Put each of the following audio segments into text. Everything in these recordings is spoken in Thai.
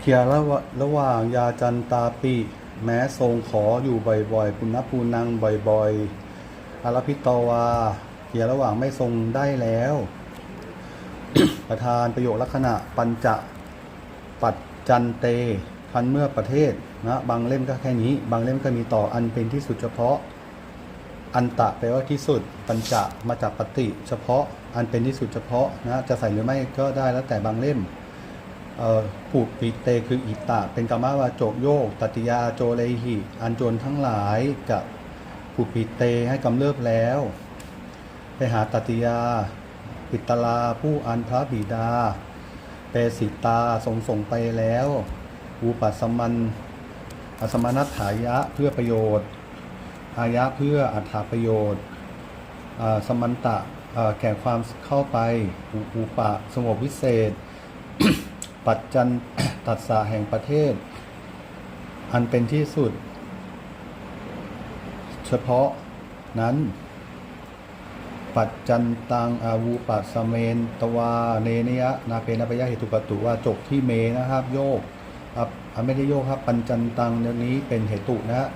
เคลียร์ระหว่างระหว่างยาจันตาปิแม้ทรงขออยู่บ่อยๆปุณณภูนังบ่อยๆอารพิตวาเคลียระหว่างไม่ทรงได้แล้ว ประธานประโยคลักษณะปัญจปัจจันเตพันเมื่อประเทศนะบางเล่มก็แค่นี้ บางเล่มก็มีต่ออันเป็นที่สุดเฉพาะ อันตะแปลว่าที่สุด ปัญจะมาจากปฏิเฉพาะ อันเป็นที่สุดเฉพาะนะจะใส่หรือไม่ก็ได้แล้วแต่บางเล่ม ผูกปีเตคืออิตะ เป็นกรรมวาโจกโยกตติยาโจเลหิ อันโจรทั้งหลายกับผูกปีเตให้กำเริบแล้ว ไปหาตติยา ปิตลาผู้อันพระบิดาเปสิตาทรงส่งไปแล้วอุปัสมันอสมนัตถายะเพื่อประโยชน์ อายะเพื่ออัถประโยชน์ สมันตะแก่ความเข้าไปอุอุปะสงบวิเศษ ปัจจันตัดสาแห่งประเทศ อันเป็นที่สุด เฉพาะนั้น ปัจจันตังอาวูปัสเมนตวาเนเนยะนาเปนปยะเหตุปตุว่าจบที่เมนะครับ โยกอะอะไม่ได้โยกครับ ปัญจันตังเดี๋ยวนี้เป็นเหตุนะ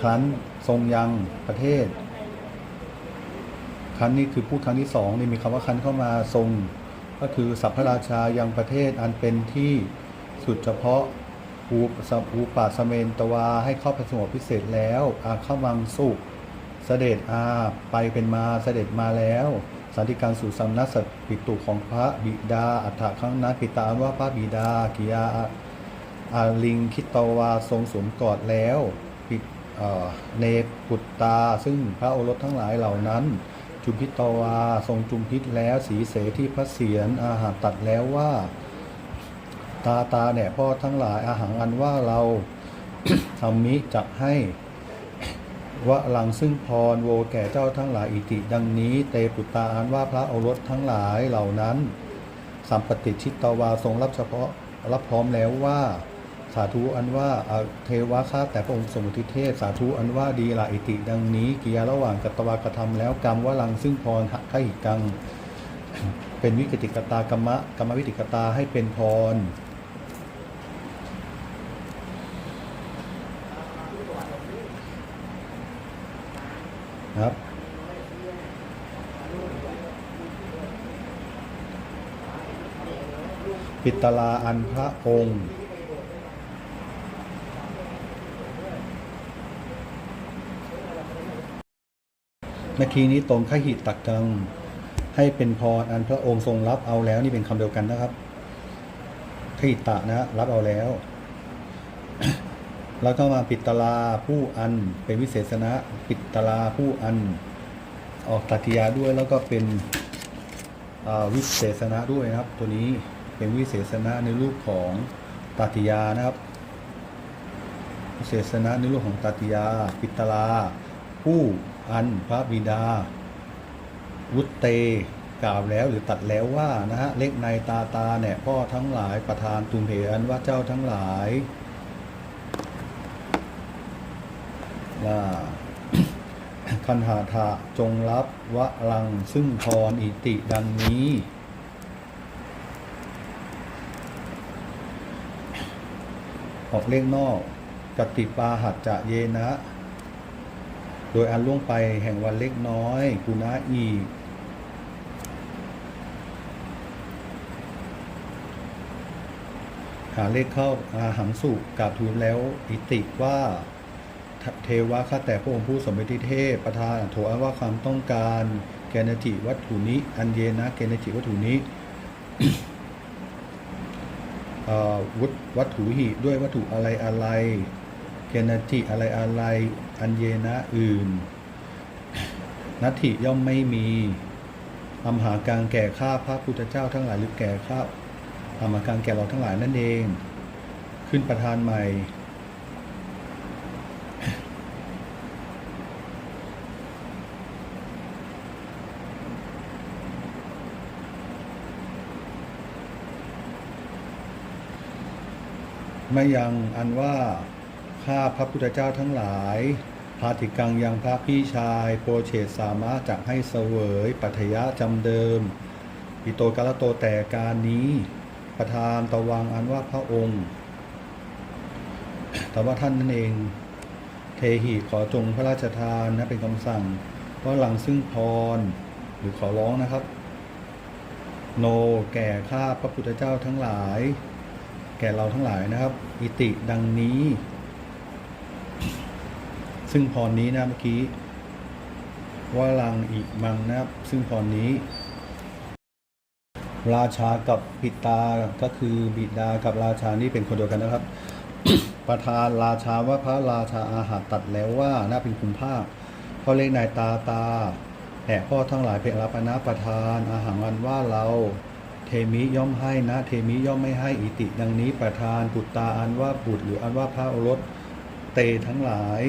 ครั้นทรงยังประเทศครั้นนี้คือพูดครั้งที่สองนี่มีคำว่าครั้นเข้ามาทรง ก็คือสัพพราชายังประเทศอันเป็นที่สุดเฉพาะอูสัอูปาสเมนตวาให้เข้าไปสงบพิเศษแล้วอาเข้าวังสุขเสด็จอาไปเป็นมาเสด็จมาแล้ว สันติการสู่สำนักสปิตุของพระบิดาอัฏฐะข้างนั้นปิตามว่าพระบิดากิยาอาลิงคิตวาทรงสวมกอดแล้วปิเนปุตตา ซึ่งพระโอรสทั้งหลายเหล่านั้น จุมพิตวา ทรงจุมพิษแล้วสีเสที่พระเศียรอาหารตัดแล้วว่า ตาตาเนี่ยพ่อทั้งหลายอาหารอันว่าเราทำมิจักให้วะหลังซึ่งพรโวแก่เจ้าทั้งหลายอิติดังนี้ เตปุตตาอันว่าพระโอรสทั้งหลายเหล่านั้น สัมปติชิตตวาทรงรับเฉพาะรับพร้อมแล้วว่า สาธุอันว่าเทวะข้าแต่พระองค์สมุทิเทศสาธุอันว่าดีละอิติ ดังนี้กิยาระหว่างกัตวากระทำแล้วกรรมวลังซึ่งพรขหิกัง เป็นวิกติกตากรรมะกรรมวิติกตาให้เป็นพรครับปิตลาอันพระองค์ เมื่อกี้นี้ตรงขหิตตักกัง ให้เป็นพรอันพระองค์ทรงรับเอาแล้วนี่เป็นคำเดียวกันนะครับขหิตตะนะ รับเอาแล้ว แล้วก็มาปิตลาผู้อันเป็นวิเศษณะปิตลาผู้อัน ออกตัติยาด้วยแล้วก็เป็นวิเศษณะด้วยนะครับ ตัวนี้เป็นวิเศษณะในรูปของตัติยานะครับวิเศษณะในรูปของตัติยา ปิตลาผู้ อันพระบิดา วุตเตกล่าวแล้วหรือตัดแล้วว่านะฮะเล็กในตาตาเนี่ยพ่อทั้งหลายประธานตุมเหอันว่าเจ้าทั้งหลายว่าคันหาทะจงรับวะลังซึ่งพรอิติดังนี้ออกเลขนอกกติปาหัจจะเยนะ ดยอันล่วงไปแห่งวันเล็กน้อย กุณะอีก หาเลขเข้าอาหังสุกราบทูลแล้วอิติว่าเทวะข้าแต่พระองค์ผู้สมเด็จเทพประธานโถอาว่าความต้องการแกนจิวัตถุนิอันเยนะแกนจิวัตถุนิเอ่อวุฒวัตถุหิด้วยวัตถุอะไรอะไร เกณจิอะไรอะไรอันเยนะอื่น นัตถิย่อมไม่มีอำหาการแก่ข้าพระพุทธเจ้าทั้งหลายหรือแก่ข้าอำหาการแก่เราทั้งหลายนั่นเอง ขึ้นประธานใหม่ ไม่ยังอันว่า ข้าพระพุทธเจ้าทั้งหลายพาติกังยังพระพี่ชายโปรเชตสามารถจะให้เสวยปัทยะจำเดิมอิโตกาลโตแต่การนี้ ประธานตะวังอันว่าพระองค์ แต่ว่าท่านนั่นเอง เทหิขอจงพระราชทานนะเป็นคำสั่งว่าหลังซึ่งพรหรือขอร้องนะครับ โนแก่ข้าพระพุทธเจ้าทั้งหลาย แก่เราทั้งหลายนะครับ อิติดังนี้ ซึ่งพรนี้นะเมื่อกี้ว่าลังอิมังนะครับ ซึ่งพรนี้ ราชากับปิตาก็คือบิดากับราชานี่เป็นคนเดียวกันนะครับ ประธานราชาว่าพระราชาอาหารตัดแล้วว่าน่าเป็นคุณภาคพ่อเล็กนายตาตาแห่พ่อทั้งหลายเป็นรับปนาประธานอาหารอันว่าเราเทมิย่อมให้นะ เทมิย่อมไม่ให้อิติ ดังนี้ประธานบุตรตาอันว่าบุตรหรืออันว่าพระโอรสเตทั้งหลาย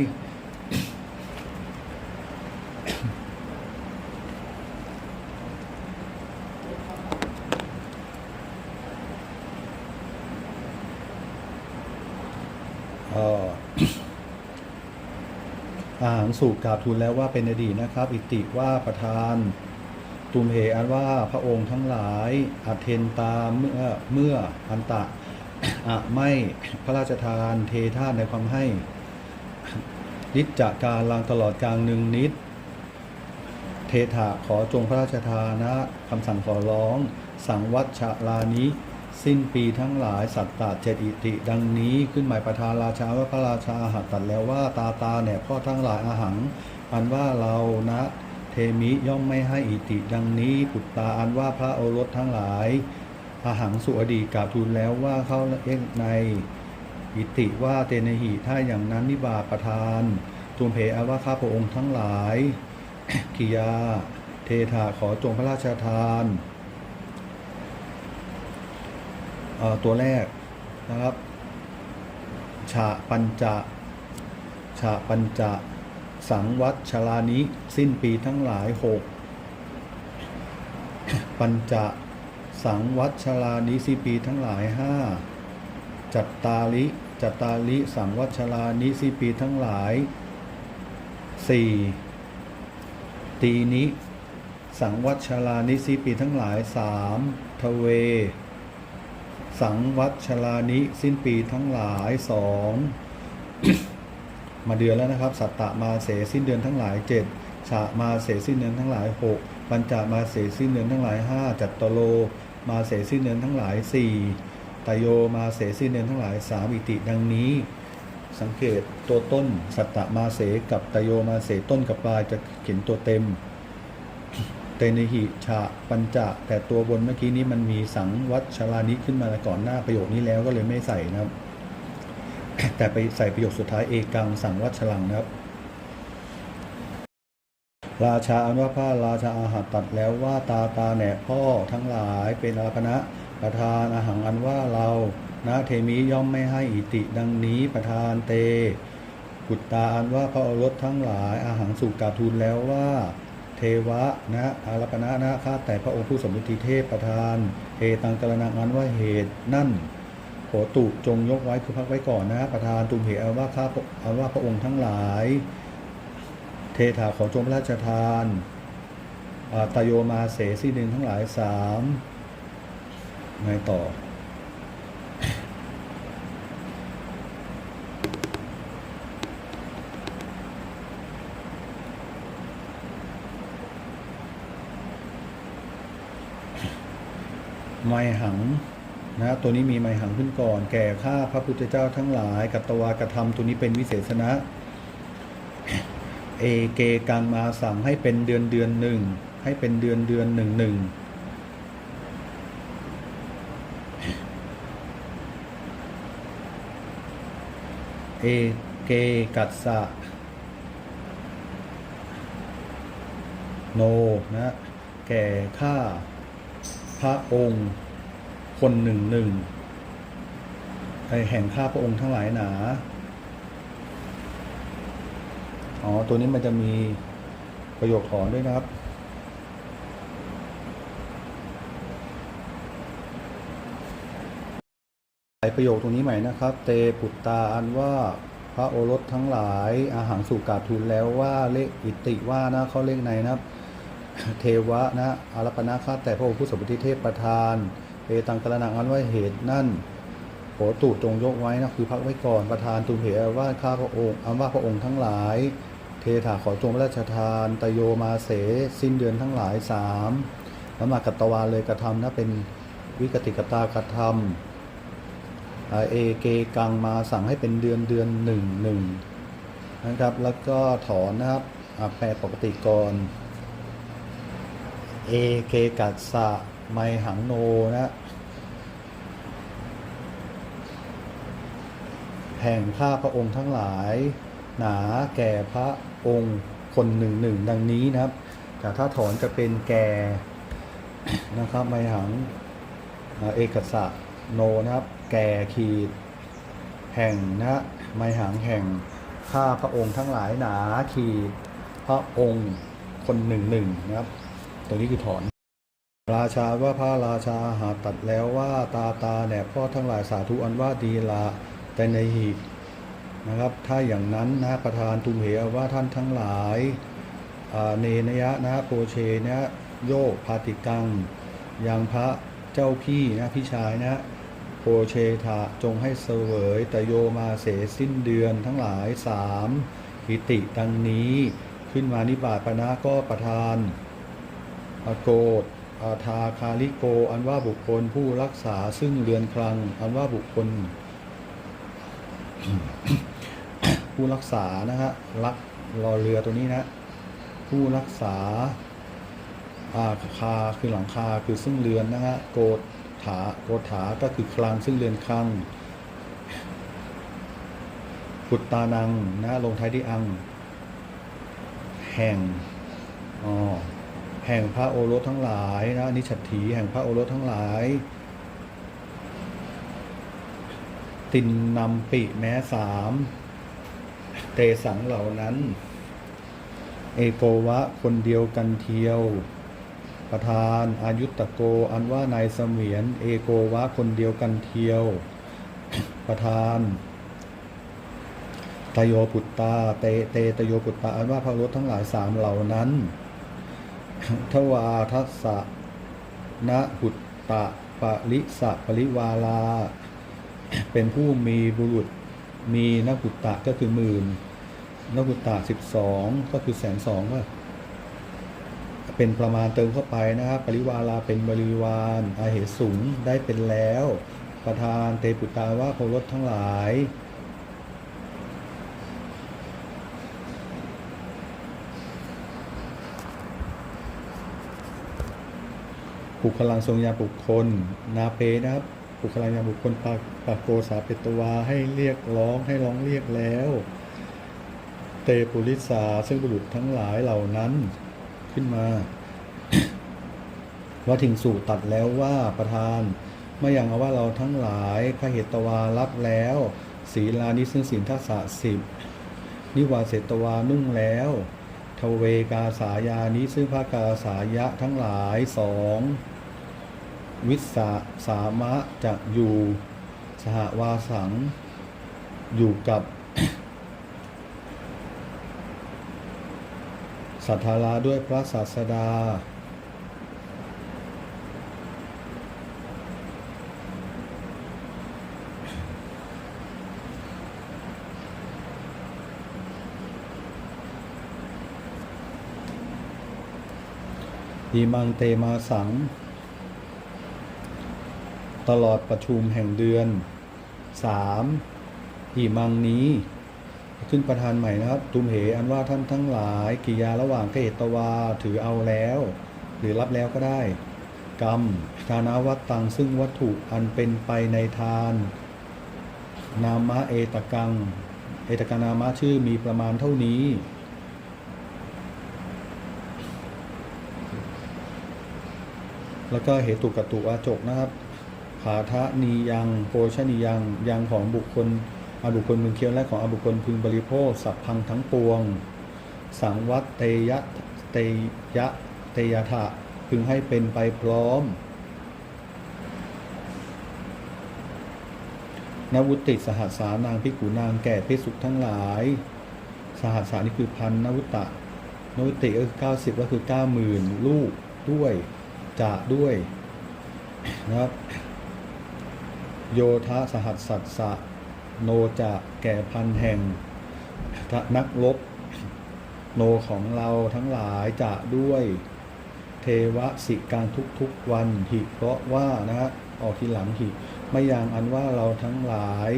เอ่อาหารสูบกราบทูลแล้วว่าเป็นอดีตนะครับ อิติว่าประธานตุมเหอันว่าพระองค์ทั้งหลายอาเทนตาเมื่อเมื่ออันตะอะไม่พระราชทานเทธาในความให้นิจจากการลังตลอดกลางหนึ่งนิด เทถะขอจงพระราชทานนะคำสั่งขอร้อง สังวัชลานิ สิ้นปีทั้งหลายสัตตะเจตอิติ ดังนี้ขึ้นหมายประธานราชาว่าพระราชาหัตตัดแล้วว่าตาตาเนี่ยพ่อทั้งหลายอาหัง อันว่าเรานะเทมิย่อมไม่ให้อิติ ดังนี้ปุตตาอันว่าพระโอรสทั้งหลายอาหังสุอดีกล่าวทูลแล้วว่าเข้าเอกในอิติว่าเตนหิถ้าอย่างนั้นนิบาประธานตูมเพอว่าข้าพระองค์ทั้งหลายกิยา เทถาขอจงพระราชทานเอ่อ ตัวแรกนะครับ ฉะปัญจะฉะปัญจะสังวัชลานิสิ้นปีทั้งหลายหกปัญจะสังวัชลานิสิ้นปีทั้งหลายห้าจัตตาลิจัตตาลิสังวัชลานิสิปีทั้งหลายสี่ตีนิสังวัชลานิสิปีทั้งหลายสามทเว สังวัชลานิสิ้นปีทั้งหลายสองมาเดือนแล้วนะครับ สัตตะมาเสสิ้นเดือนทั้งหลายเจ็ดฉะมาเสสิ้นเดือนทั้งหลายหกปัญจมาเสสิ้นเดือนทั้งหลายห้าจัตตโล มาเสสิ้นเดือนทั้งหลายสี่ตโยมาเสสิ้นเดือนทั้งหลายสามอิติดังนี้ สังเกตตัวต้น สัตตะมาเสกับตโยมาเสต้นกับปลายจะเขียนตัวเต็ม เตนิหิฉะปัญจะแต่ตัวบนเมื่อกี้นี้มันมีสังวัชลานิขึ้นมาก่อนหน้าประโยคนี้แล้วก็เลยไม่ใส่นะครับ แต่ไปใส่ประโยคสุดท้ายเอกังสังวัชลังนะครับ ราชาอันว่าพระราชาอาหารตัดแล้วว่าตาตาแหน่พ่อทั้งหลายเป็นอาปณะประธานอาหารอันว่าเรานะเทมิย่อมไม่ให้อิติดังนี้ประธานเตกุตตาอันว่าพระอรสทั้งหลายอาหารสุกราทูลแล้วว่า เทวะนะอารัปณะนะข้าแต่พระองค์ผู้สมฤทธิเทพประธานเอตังกรณังอันว่าเหตุนั่นโหตุจงยกไว้คือพักไว้ก่อนนะประธานตุมเหเอาว่าข้าเอาว่าพระองค์ทั้งหลาย เทถาขอจงพระราชทานอ่าตโยมาเสสีหนึ่งทั้งหลายสามไงต่อ ไมหังนะตัวนี้มีไมหังขึ้นก่อน แก่ข้าพระพุทธเจ้าทั้งหลายกัตวากระทำตัวนี้เป็นวิเศษณะเอเกกังมาสั่งให้เป็นเดือนเดือนหนึ่งให้เป็นเดือนเดือนหนึ่งหนึ่งเอเกกัสสะโนนะแก่ข้า พระองค์ คนหนึ่งหนึ่งไอแห่งข้าพระองค์ทั้งหลายหนา อ๋อ ตัวนี้มันจะมีประโยคถอนด้วยนะครับใส่ประโยคตรงนี้ใหม่นะครับ เตปุตตาอันว่าพระโอรสทั้งหลายอาหารสู่กาบทูลแล้วว่าเลขอิติว่านะเขาเลขในนะครับ เทวะนะอารัปนาคาแต่พระองค์ผู้สมบูรณ์เทพประธานเอตังกระนังอันว่าเหตุนั่นโหตุจงยกไว้นะคือพักไว้ก่อนประธานตุมเหว่าข้าพระองค์อันว่าพระองค์ทั้งหลาย เทถาขอจงพระราชทานตโยมาเส สิ้นเดือนทั้งหลายสามแล้วมากัตตวาเลยกระทำนะเป็นวิกติกตากระทำเอเกกังมาสั่งให้เป็นเดือนเดือนหนึ่งหนึ่งนะครับ แล้วก็ถอนนะครับแปลปกติก่อน เอเกกัสสะไมหังโนนะแห่งข้าพระองค์ทั้งหลาย หนาแก่พระองค์คนหนึ่งหนึ่งดังนี้นะครับ แต่ถ้าถอนจะเป็นแก่นะครับไมหังเอกสะโนนะครับ แก่ขีด แห่งนะไมหังแห่งข้าพระองค์ทั้งหลายหนาขีดพระองค์คนหนึ่งหนึ่งนะครับ ตัวนี้คือถอน ราชาว่าพระราชาหาตัดแล้วว่าตาตาแหนพ่อทั้งหลายสาธุอันว่าดีละแต่ในหีบนะครับ ถ้าอย่างนั้นนะประธานตุมเหว่าท่านทั้งหลายเนนยะนะโปเชนะโยกพาติกังยังพระเจ้าพี่นะพี่ชายนะโปเชทะจงให้เสวยตโยมาเสสิ้นเดือนทั้งหลายสามอิติดังนี้ขึ้นมานิบาตปนะก็ประทาน โกฏอาทาคาลิโก อันว่าบุคคลผู้รักษาซึ่งเรือนคลัง อันว่าบุคคล ผู้รักษานะฮะรักรอเรือตัวนี้นะ ผู้รักษาอาคาคือหลังคาคือซึ่งเรือนนะฮะโกฏถาโกฏฐาก็คือคลังซึ่งเรือนคลังปุตตานังนะลงท้ายที่อัง แห่งอ๋อ แห่งพระโอรสทั้งหลายนะนิชัตถีแห่งพระโอรสทั้งหลาย ตินนำปิแม้สามเตสังเหล่านั้น เอโกวะคนเดียวกันเทียว ประธานอายุตโกอันว่านายเสมียน เอโกวะคนเดียวกันเทียว ประธานตโยปุตตาเตเตตโยปุตตาอันว่าพระโอรสทั้งหลายสามเหล่านั้น ทวาทัสสะนะหุตตะปะลิสะปริวาลา เป็นผู้มีบุรุษมีนักุตตะก็คือหมื่นนักุตตะสิบสองก็คือแสนสองก็เป็นประมาณเติมเข้าไปนะครับ ปริวาลาเป็นบริวารอาเหสุงได้เป็นแล้ว ประธานเตปุตตาว่าโครถทั้งหลาย บุคลังทรงยาบุคคล นาเปนะครับบุคลังยาบุคคลปากปากโกสาเปตวาให้เรียกร้องให้ร้องเรียกแล้ว เตปุริสาซึ่งบุรุษทั้งหลายเหล่านั้นขึ้นมาว่าถิงสู่ตัดแล้วว่าประธานไม่อย่างเอาว่าเราทั้งหลายข้าเหตวารับแล้วศีลานิซึ่งศีลทักษะสิบนิวาเสตวานุ่งแล้วทเวกาสายานี้ซึ่งพระกาสายะทั้งหลายสอง วิสาสามะจะอยู่สหวาสัง อยู่กับสัทธาราด้วยพระศาสดา อิมังเตมาสัง ตลอดประชุมแห่งเดือน 3. อิมังนี้ ขึ้นประธานใหม่นะครับ ตุมเหอันว่าท่านทั้งหลายกิยาระหว่างเกตวาถือเอาแล้ว หรือรับแล้วก็ได้ กรรมทานาวัตตังซึ่งวัตถุอันเป็นไปในทาน นามะเอตกัง เอตกนามะชื่อมีประมาณเท่านี้แล้วก็เหตุกตุวาจกนะครับาทะนียังโภชนียังยังของบุคคลอาบุคคลพึงเคี้ยวและของอาบุคคลพึงบริโภค สัพพังทั้งปวง สังวัตเตยะเตยะเตยะทะพึงให้เป็นไปพร้อมนวุติสหัสสานางพิกุนางแก่พิสุทั้งหลาย สหัสสานี่คือพันนวุตตะนวุติก็คือเก้าสิบก็คือเก้าหมื่นลูกด้วยจะด้วยนะครับ โยธาสหัสสัสสะโนจะแก่พันแห่งนักรบโนของเราทั้งหลายจะด้วยเทวสิการทุกๆวันหิเพราะว่านะฮะออกทีหลังหิไม่อย่างอันว่าเราทั้งหลาย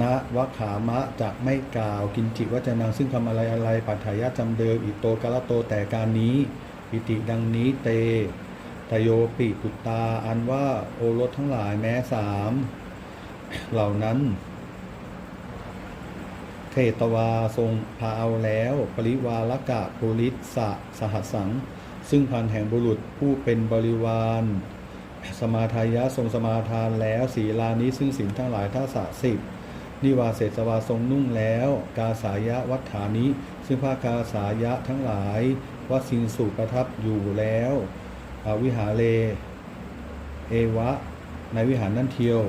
นะวะขามะจะไม่กล่าวกินจิวัจนังซึ่งคำอะไรอะไรปัจถายะจำเดิมอิโตกะละโตแต่การนี้ อิติดังนี้เต ตโยปิปุตตา อันว่าโอรสทั้งหลายแม้สามเหล่านั้นเทตวาทรงพาเอาแล้ว ปริวาลกะปุริสสะสหัสสัง ซึ่งพันแห่งบุรุษผู้เป็นบริวาร สมาทายะทรงสมาทานแล้วศีลานี้ซึ่งศีลทั้งหลายท่าสะสิบนิวาเศษสวาทรงนุ่งแล้ว กาสายะวัฏฐานิซึ่งผ้ากาสายะทั้งหลายวัดสินสุประทับอยู่แล้ว อาวิหาเล เอวะ ในวิหารนั่นเทียว